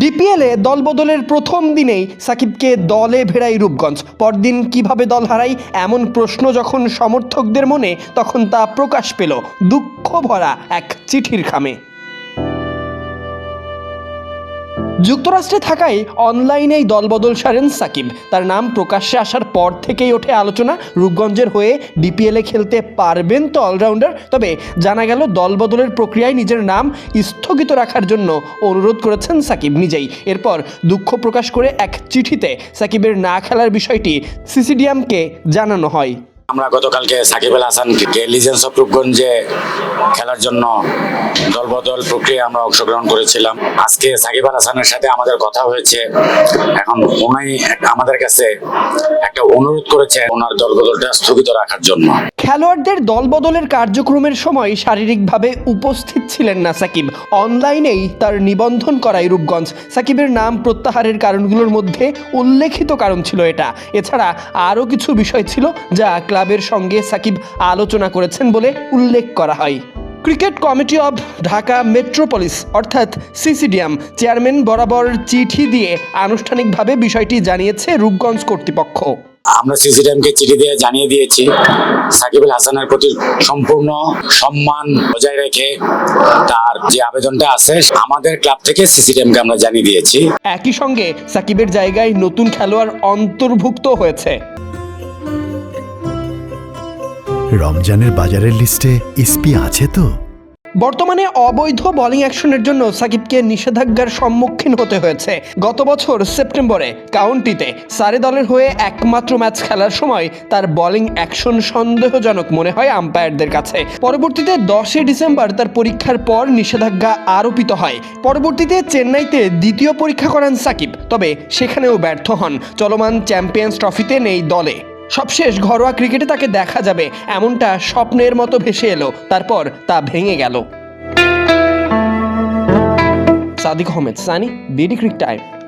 ডিপিএলে দলবদলের প্রথম দিনেই সাকিবকে দলে ভেড়াই রূপগঞ্জ। পরদিন কীভাবে দল হারাই এমন প্রশ্ন যখন সমর্থকদের মনে, তখন তা প্রকাশ পেল দুঃখ ভরা এক চিঠির খামে। যুক্তরাষ্ট্রে থাকায় অনলাইনেই দলবদল সারেন সাকিব। তার নাম প্রকাশ্যে আসার পর থেকেই ওঠে আলোচনা। রূপগঞ্জের হয়ে ডিপিএলে খেলতে পারবেন তো অলরাউন্ডার। তবে জানা গেল, দলবদলের প্রক্রিয়ায় নিজের নাম স্থগিত রাখার জন্য অনুরোধ করেছেন সাকিব নিজেই। এরপর দুঃখ প্রকাশ করে এক চিঠিতে সাকিবের না খেলার বিষয়টি সিসিডিএমকে জানানো হয়। আমরা গতকালকে সাকিব আল হাসানকে লিজেন্স অফ রূপগঞ্জে খেলার জন্য দলবদল প্রক্রিয়া আমরা অংশগ্রহণ করেছিলাম। আজকে সাকিব আল হাসানের সাথে আমাদের কথা হয়েছে। এখন উনি আমাদের কাছে একটা অনুরোধ করেছে ওনার দলবদলটা স্থগিত রাখার জন্য। খেলোয়াড়দের দলবদলের কার্যক্রমের সময় শারীরিকভাবে উপস্থিত ছিলেন না সাকিব। অনলাইনেই তার নিবন্ধন করায় রূপগঞ্জ। সাকিবের নাম প্রত্যাহারের কারণগুলোর মধ্যে উল্লেখিত কারণ ছিল এটা। এছাড়া আরও কিছু বিষয় ছিল যা ক্লাবের সঙ্গে সাকিব আলোচনা করেছেন বলে উল্লেখ করা হয়। Cricket committee of Dhaka metropolis, অর্থাৎ সিসিডিএম চেয়ারম্যান বরাবর চিঠি দিয়ে আনুষ্ঠানিকভাবে বিষয়টি জানিয়েছে রূপগঞ্জ কর্তৃপক্ষ। আমরা সিসিডিএমকে চিঠি দিয়ে জানিয়ে দিয়েছি। সাকিব আল হাসানের প্রতি সম্পূর্ণ সম্মান বজায় রেখে তার যে আবেদনটা আছে আমাদের ক্লাব থেকে সিসিডিএমকে আমরা জানিয়ে দিয়েছি। একই সঙ্গে সাকিবের জায়গায় নতুন খেলোয়াড় অন্তর্ভুক্ত হয়েছে। রমজানের বাজারের লিস্টে ইসপি আছে তো? বর্তমানে অবৈধ বোলিং অ্যাকশনের জন্য সাকিবকে নিষেধাজ্ঞার সম্মুখীন হতে হয়েছে। গত বছর সেপ্টেম্বরে কাউন্টিতে সারে দলের হয়ে একমাত্র ম্যাচ খেলার সময় তার বোলিং অ্যাকশন সন্দেহজনক মনে হয় আম্পায়ারদের কাছে। পরবর্তীতে দশই ডিসেম্বর তার পরীক্ষার পর নিষেধাজ্ঞা আরোপিত হয়। পরবর্তীতে চেন্নাইতে দ্বিতীয় পরীক্ষা করান সাকিব, তবে সেখানেও ব্যর্থ হন। চলমান চ্যাম্পিয়ন্স ট্রফিতে নেই দলে। সবশেষ ঘরোয়া ক্রিকেটে তাকে দেখা যাবে। এমনটা স্বপ্নের মতো ভেসে এলো। তারপর তা ভেঙে গেল। Sadiq Ahmed, Sunny, BD cric time.